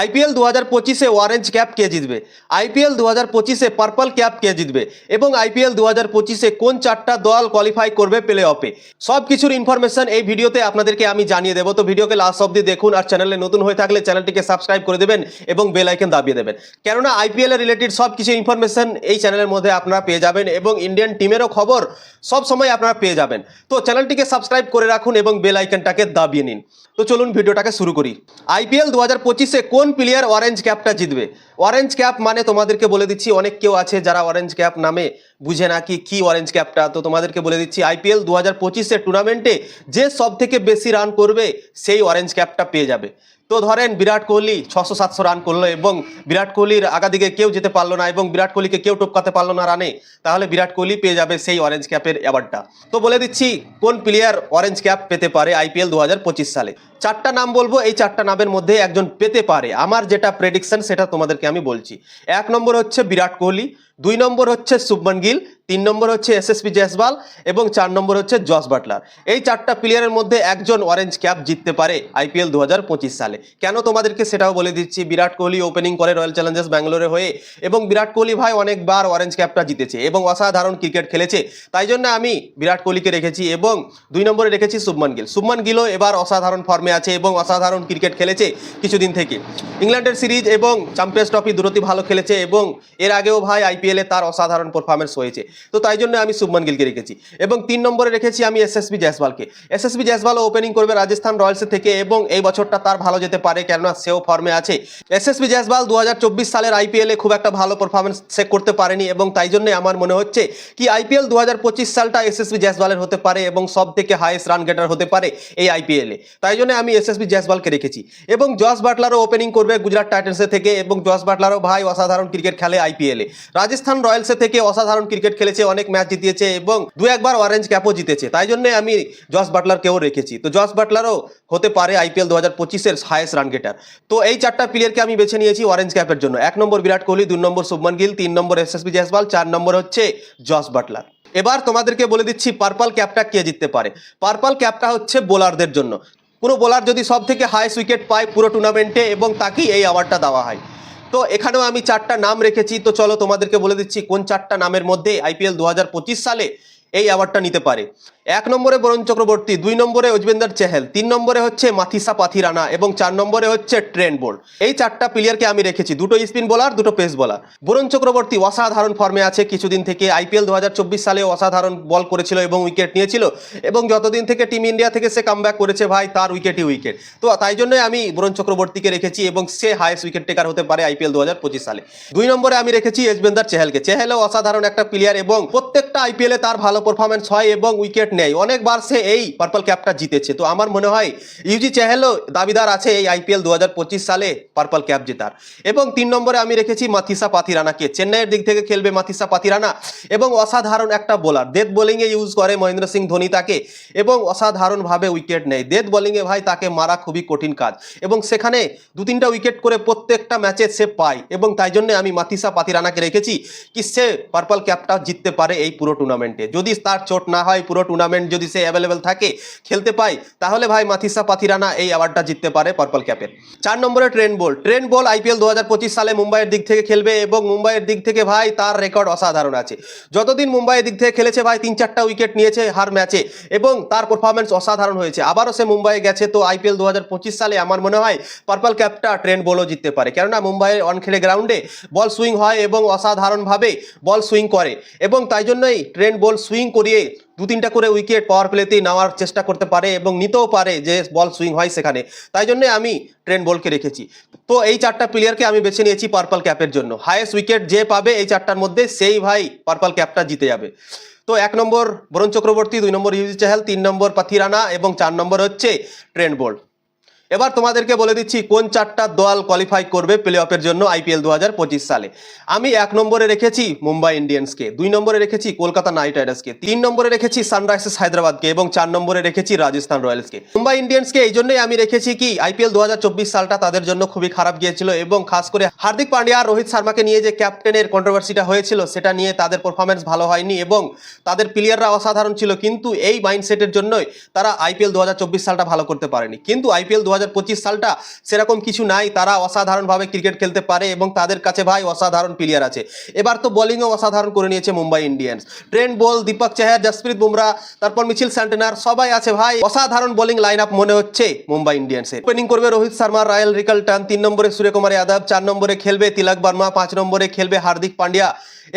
IPL দু হাজার পঁচিশে অরেঞ্জ ক্যাপ কে জিতবে? আইপিএল দু হাজার পঁচিশে পার্পল ক্যাপ কে জিতবে? এবং আইপিএল দু হাজার পঁচিশে কোন চারটা দল কোয়ালিফাই করবে প্লে অফে সব কিছুর ইনফরমেশন এই ভিডিওতে আপনাদেরকে আমি জানিয়ে দেবো। তো ভিডিওকে লাস্ট অব্দি দেখুন আর চ্যানেলে নতুন হয়ে থাকলে চ্যানেলটিকে সাবস্ক্রাইব করে দেবেন এবং বেল দাবিয়ে দেবেন। কেননা আইপিএল এর রিলেটেড সব কিছু ইনফরমেশন এই চ্যানেলের মধ্যে আপনারা পেয়ে যাবেন এবং ইন্ডিয়ান টিমেরও খবর সব সময় আপনারা পেয়ে যাবেন। তো চ্যানেলটিকে সাবস্ক্রাইব করে রাখুন এবং বেল আইকনটাকে দাবিয়ে নিন। তো চলুন ভিডিওটাকে শুরু করি। আইপিএল দু হাজার পঁচিশে কোন প্লেয়ার অরেঞ্জ ক্যাপটা জিতবে? অরেঞ্জ ক্যাপ মানে তোমাদেরকে বলে দিচ্ছি, অনেক কেউ আছে যারা অরেঞ্জ ক্যাপ নামে বুঝে না কি কি অরেঞ্জ ক্যাপটা তো তোমাদেরকে বলে দিচ্ছি আইপিএল দু হাজার পঁচিশের টুর্নামেন্টে যে সব থেকে বেশি রান করবে, সেই অরেঞ্জ ক্যাপটা পেয়ে যাবে। তো ধরেন বিরাট কোহলি ছশো সাতশো রান করল এবং বিরাট কোহলির আগাদিকে কেউ যেতে পারল না এবং বিরাট কোহলিকে কেউ টপকাতে পারল না রানে, তাহলে বিরাট কোহলি পেয়ে যাবে সেই অরেঞ্জ ক্যাপের অ্যাওয়ার্ডটা তো বলে দিচ্ছি, কোন প্লেয়ার অরেঞ্জ ক্যাপ পেতে পারে আইপিএল দু হাজার পঁচিশ সালে? চারটা নাম বলব, এই চারটা নামের মধ্যে একজন পেতে পারে। আমার যেটা প্রেডিকশন সেটা তোমাদেরকে আমি বলছি। এক নম্বর হচ্ছে বিরাট কোহলি দুই নম্বর হচ্ছে শুভমন গিল, তিন নম্বর হচ্ছে এসএসপি জয়সওয়াল এবং চার নম্বর হচ্ছে জস বাটলার। এই চারটা প্লেয়ারের মধ্যে একজন অরেঞ্জ ক্যাপ জিততে পারে আইপিএল দু হাজার পঁচিশ সালে। কেন তোমাদেরকে সেটাও বলে দিচ্ছি, বিরাট কোহলি ওপেনিং করে রয়্যাল চ্যালেঞ্জার্স ব্যাঙ্গালোরে হয়ে এবং বিরাট কোহলি ভাই অনেকবার অরেঞ্জ ক্যাপটা জিতেছে এবং অসাধারণ ক্রিকেট খেলেছে। তাই জন্য আমি বিরাট কোহলিকে রেখেছি এবং দুই নম্বরে রেখেছি শুভমন গিল। শুভমন গিলও এবার অসাধারণ ফর্মে আছে এবং অসাধারণ ক্রিকেট খেলেছে কিছুদিন থেকে। ইংল্যান্ডের সিরিজ এবং চ্যাম্পিয়ন্স ট্রফি দুটোই ভালো খেলেছে এবং এর আগেও ভাই আইপিএলে তার অসাধারণ পারফরমেন্স হয়েছে। তো তাই জন্য আমি শুভমন গিলকে রেখেছি। এবং তিন নম্বরে রেখেছি আমি এসএসবি জয়সওয়ালকে এসএসবি জয়সওয়াল ওপেনিং করবে রাজস্থান রয়্যালস থেকে এবং এই বছরটা তার ভালো যেতে পারে কেননা সেও ফর্মে আছে। এসএসবি জয়সওয়াল দু সালের আইপিএলে খুব একটা ভালো পারফরমেন্স সে করতে পারেনি এবং তাই জন্য আমার মনে হচ্ছে কি আইপিএল দু হাজার পঁচিশ সালটা এসএসবি জয়সওয়ালের হতে পারে এবং সব থেকে হাইয়েস্ট রান গেটার হতে পারে এই আইপিএলে তাই জন্য আমি এসএসবি জয়সওয়ালকে রেখেছি। এবং জস বাটলারও ওপেনিং করবে গুজরাট টাইটান্সের থেকে এবং জস বাটলারও ভাই অসাধারণ ক্রিকেট খেলে আইপিএলে রাজস্থান রয়্যালসের থেকে অসাধারণ ক্রিকেট খেলেছে, অনেক ম্যাচ জিতিয়েছে এবং দু একবার অরেঞ্জ ক্যাপও জিতেছে। তাই জন্য আমি জস বাটলারকেও রেখেছি। তো জস বাটলারও হতে পারে আইপিএল দু হাজার পঁচিশের হায়েস্ট রান গেটার তো এই চারটা প্লেয়ারকে আমি বেছে নিয়েছি অরেঞ্জ ক্যাপের জন্য। এক নম্বর বিরাট কোহলি, দুই নম্বর শুভমন গিল, তিন নম্বর এসএসবি জয়সওয়াল, চার নম্বর হচ্ছে জস বাটলার। এবার তোমাদেরকে বলে দিচ্ছি পার্পল ক্যাপটা কে জিততে পারে। পার্পল ক্যাপটা হচ্ছে বোলারদের জন্য। কোনো বোলার যদি সব থেকে হাইস্ট উইকেট পায় পুরো টুর্নামেন্টে এবং তাকেই এই অ্যাওয়ার্ডটা দেওয়া হয়। তো এখানেও আমি চারটা নাম রেখেছি। তো চলো তোমাদেরকে বলে দিচ্ছি কোন চারটা নামের মধ্যে আইপিএল দু হাজার পঁচিশ সালে এই অ্যাওয়ার্ডটা নিতে পারে। এক নম্বরে বরুণ চক্রবর্তী, দুই নম্বরে অজবেন্দর চেহেল, তিন নম্বরে হচ্ছে মাথিসা পাথিরানা এবং চার নম্বরে হচ্ছে ট্রেন বোল্ড এই চারটা প্লেয়ারকে আমি রেখেছি, দুটো স্পিন বোলার দুটো পেস বোলার বরুণ চক্রবর্তী অসাধারণ ফর্মে আছে, কিছুদিন থেকে আইপিএল দু হাজার চব্বিশ সালে অসাধারণ বল করেছিল এবং উইকেট নিয়েছিল এবং যতদিন থেকে টিম ইন্ডিয়া থেকে সে কামব্যাক করেছে ভাই, তার উইকেটই উইকেট তো তাই জন্যই আমি বরুণ চক্রবর্তীকে রেখেছি এবং সে হায়েস্ট উইকেট টেকার হতে পারে আইপিএল দু হাজার পঁচিশ সালে। দুই নম্বরে আমি রেখেছি এজবেন্দার চেহেলকে। চেহেলও অসাধারণ একটা প্লেয়ার এবং প্রত্যেকটা আইপিএলে তার ভালো পারফরমেন্স হয় এবং উইকেট নেয় অনেকবার সে এই পার্পল ক্যাপটা জিতেছে। তো আমার মনে হয় ইউজি চেহেলও দাবিদার আছে এই আইপিএল দু হাজার পঁচিশ সালে পার্পল ক্যাপ জেতার। এবং তিন নম্বরে আমি রেখেছি মাথিসা পাথিরানাকে চেন্নাইয়ের দিক থেকে খেলবে মাথিসা পাথিরানা এবং অসাধারণ একটা বোলার ডেথ বোলিংয়ে ইউজ করে মহেন্দ্র সিং ধোনি তাকে এবং অসাধারণভাবে উইকেট নেয়। ডেথ বোলিংয়ে ভাই তাকে মারা খুবই কঠিন কাজ। এবং সেখানে দু তিনটা উইকেট করে প্রত্যেকটা ম্যাচে সে পায় এবং তাই জন্য আমি মাথিসা পাথিরানাকে রেখেছি কি সে পার্পল ক্যাপটা জিততে পারে এই পুরো টুর্নামেন্টে যদি তার চোট না হয় পুরো টুর্নামেন্ট যদি সে অ্যাভেলেবেল থাকে, খেলতে পায়, তাহলে ভাই মাথিসা পাথিরানা এই অ্যাওয়ার্ডটা জিততে পারে পার্পল ক্যাপের চার নম্বরে Trent Boult Trent Boult IPL দু হাজার পঁচিশ সালে মুম্বাইয়ের দিক থেকে খেলবে এবং মুম্বাইয়ের দিক থেকে ভাই তার রেকর্ড অসাধারণ আছে। যতদিন মুম্বাইয়ের দিক থেকে খেলেছে ভাই তিন চারটা উইকেট নিয়েছে হার ম্যাচে এবং তার পারফরমেন্স অসাধারণ হয়েছে। আবারও সে মুম্বাইয়ে গেছে, তো আইপিএল দু হাজার পঁচিশ সালে আমার মনে হয় পার্পল ক্যাপটা ট্রেন বলও জিততে পারে। কেননা মুম্বাইয়ের অনখেলে গ্রাউন্ডে বল সুইং হয় এবং অসাধারণভাবে বল সুইং করে এবং তাই জন্যই ট্রেন বল সুইং করিয়ে দু তিনটা করে উইকেট পাওয়ার প্লেতেই নেওয়ার চেষ্টা করতে পারে এবং নিতেও পারে যে বল সুইং হয় সেখানে। তাই জন্য আমি ট্রেন বলকে রেখেছি। তো এই চারটা প্লেয়ারকে আমি বেছে নিয়েছি পার্পল ক্যাপের জন্য। হায়েস্ট উইকেট যে পাবে এই চারটার মধ্যে সেই ভাই পার্পল ক্যাপটা জিতে যাবে। তো এক নম্বর বরুণ চক্রবর্তী, দুই নম্বর ইউজি চাহাল তিন নম্বর পাথিরানা এবং চার নম্বর হচ্ছে ট্রেন্ড বোল্ড এবার তোমাদেরকে বলে দিচ্ছি কোন চারটা দল কোয়ালিফাই করবে প্লে অফের জন্য আইপিএল দু হাজার পঁচিশ সালে। আমি এক নম্বরে রেখেছি মুম্বাই ইন্ডিয়ান্সকে, দুই নম্বরে রেখেছি কলকাতা নাইট রাইডার্সকে, তিন নম্বরে রেখেছি সানরাইজার্স হায়দ্রাবাদকে এবং চার নম্বরে রেখেছি রাজস্থান রয়্যালসকে। মুম্বাই ইন্ডিয়ান্সকে এই জন্যই আমি রেখেছি কি আইপিএল দু হাজার চব্বিশ সালটা তাদের জন্য খুবই খারাপ গিয়েছিল এবং খাস করে হার্দিক পান্ডিয়া রোহিত শর্মাকে নিয়ে যে ক্যাপ্টেনের কন্ট্রোভার্সিটা হয়েছিল, সেটা নিয়ে তাদের পারফরমেন্স ভালো হয়নি এবং তাদের প্লেয়াররা অসাধারণ ছিল, কিন্তু এই মাইন্ডসেটের জন্যই তারা আইপিএল দু হাজার চব্বিশ সালটা ভালো করতে পারেনি। কিন্তু আইপিএল দু হাজার সালটা সেরকম কিছু নাই। তারা অসাধারণভাবে ক্রিকেট খেলতে পারে এবং তাদের কাছে ভাই অসাধারণ প্লেয়ার আছে। এবার তো বোলিংও অসাধারণ করে নিয়েছে Mumbai Indians. Trent Boult, Deepak Chahar, Jasprit Bumrah, তারপর মিছিল স্যান্টেনার সবাই আছে ভাই। অসাধারণ বোলিং লাইন আপ মনে হচ্ছে মুম্বাই ইন্ডিয়ান্সের। ওপেনিং করবে রোহিত শর্মা রায়াল রিকালটন তিন নম্বরে সূর্যকুমার যাদব, চার নম্বরে খেলবে তিলক বর্মা, পাঁচ নম্বরে খেলবে হার্দিক পান্ডিয়া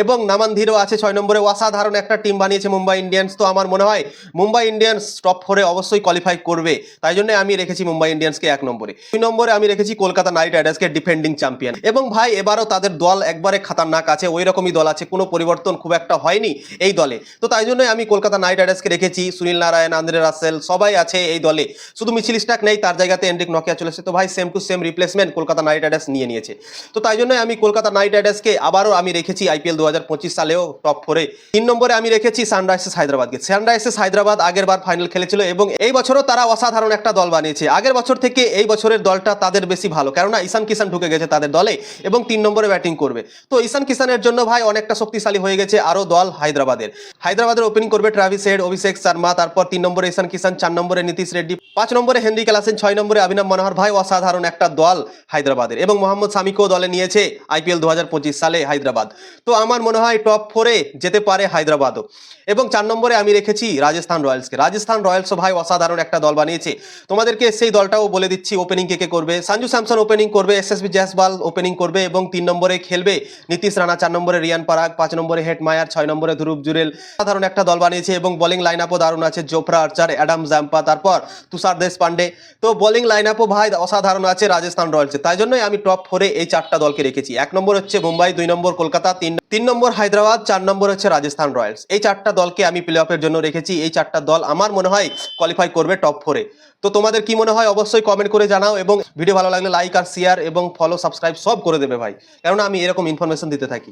এবং নামানধীরও আছে ছয় নম্বরে। অসাধারণ একটা টিম বানিয়েছে মুম্বাই ইন্ডিয়ান্স। তো আমার মনে হয় মুম্বাই ইন্ডিয়ান্স টপ ফোরে অবশ্যই কোয়ালিফাই করবে। তাই জন্য আমি রেখেছি মুম্বাই ইন্ডিয়ান্সকে এক নম্বরে। দুই নম্বরে আমি রেখেছি কলকাতা নাইট রাইডার্সকে ডিফেন্ডিং চ্যাম্পিয়ন। এবং ভাই, এবারও তাদের দল একবারে খাতারনাক আছে ওই রকমই দল আছে, কোনো পরিবর্তন খুব একটা হয়নি এই দলে। তো তাই জন্যই আমি কলকাতা নাইট রাইডার্সকে রেখেছি, সুনীল নারায়ণ, আন্দ্রে রাসেল, সবাই আছে এই দলে। শুধু মিছিল স্টাক নেই, তার জায়গাতে এন্ড্রিক নকিয়া চলেছে তো ভাই same to same replacement Kolkata knight riders নিয়ে নিয়েছে। তো তাই জন্যই আমি কলকাতা নাইট রাইডার্সকে আবারও আমি রেখেছি আইপিএল দু হাজার পঁচিশ সালেও টপ ফোরে তিন নম্বরে আমি রেখেছি সানরাইজার্স হায়দ্রাবাদকে। সানরাইজার্স হায়দ্রাবাদ আগের বার ফাইনাল খেলেছিল এবং এই বছরও তারা অসাধারণ একটা দল বানিয়েছে। আগের বছর থেকে এই বছরের দলটা তাদের বেশি ভালো। কেননা ঈশান কিষান ঢুকে গেছে তাদের দলে এবং তিন নম্বরে ব্যাটিং করবে। তো ঈশান কিষানের জন্য ভাই অনেকটা শক্তিশালী হয়ে গেছে আরও দল হায়দ্রাবাদের। হায়দ্রাবাদের ওপেনিং করবে ট্রাভিস হেড, অভিষেক শর্মা, তারপর তিন নম্বরে ঈশান কিষান চার নম্বরে নীতিশ রেড্ডি, পাঁচ নম্বরে হেনরি ক্লাসেন ছয় নম্বরে অভিনব মনোহর। ভাই, অসাধারণ একটা দল হায়দ্রাবাদের এবং মোহাম্মদ সামিকেও দলে নিয়েছে আইপিএল দু হাজার পঁচিশ সালে হায়দ্রাবাদ। তো আমার মনে হয় টপ ফোরে যেতে পারে হায়দ্রাবাদও। এবং চার নম্বরে আমি রেখেছি রাজস্থান রয়্যালসকে। রাজস্থান রয়্যালসও ভাই অসাধারণ একটা দল বানিয়েছে। তোমাদেরকে সেই দলটাও বলে দিচ্ছি ওপেনিং কে কে করবে? সঞ্জু স্যামসন ওপেনিং করবে এসএসবি জয়সওয়াল ওপেনিং করবে এবং তিন নম্বরে খেলবে নীতিশ রানা, চার নম্বরে রিয়ান পারাগ, পাঁচ নম্বরে হেড মায়ার, ছয় নম্বরে ধ্রুব জুরেল। সাধারণ একটা দল বানিয়েছে এবং বোলিং লাইন আপও দারুণ আছে, জোফরা আর্চার, অ্যাডাম জাম্পা তারপর তুষার দেশ পান্ডে তো বোলিং লাইন আপও ভাই অসাধারণ আছে রাজস্থান রয়্যালসে। তাই জন্যই আমি টপ ফোরে এই চারটা দলকে রেখেছি। এক নম্বর হচ্ছে মুম্বাই, দুই নম্বর কলকাতা, তিন তিন নম্বর হায়দ্রাবাদ, চার নম্বর হচ্ছে রাজস্থান রয়্যালস। এই চারটা দলকে আমি প্লে অফের জন্য রেখেছি। এই চারটা দল আমার মনে হয় কোয়ালিফাই করবে টপ ফোরে তো তোমাদের কি মনে হয় অবশ্যই কমেন্ট করে জানাও এবং ভিডিও ভালো লাগলে লাইক আর শেয়ার এবং ফলো সাবস্ক্রাইব সব করে দেবে ভাই। কেননা আমি এরকম ইনফরমেশন দিতে থাকি।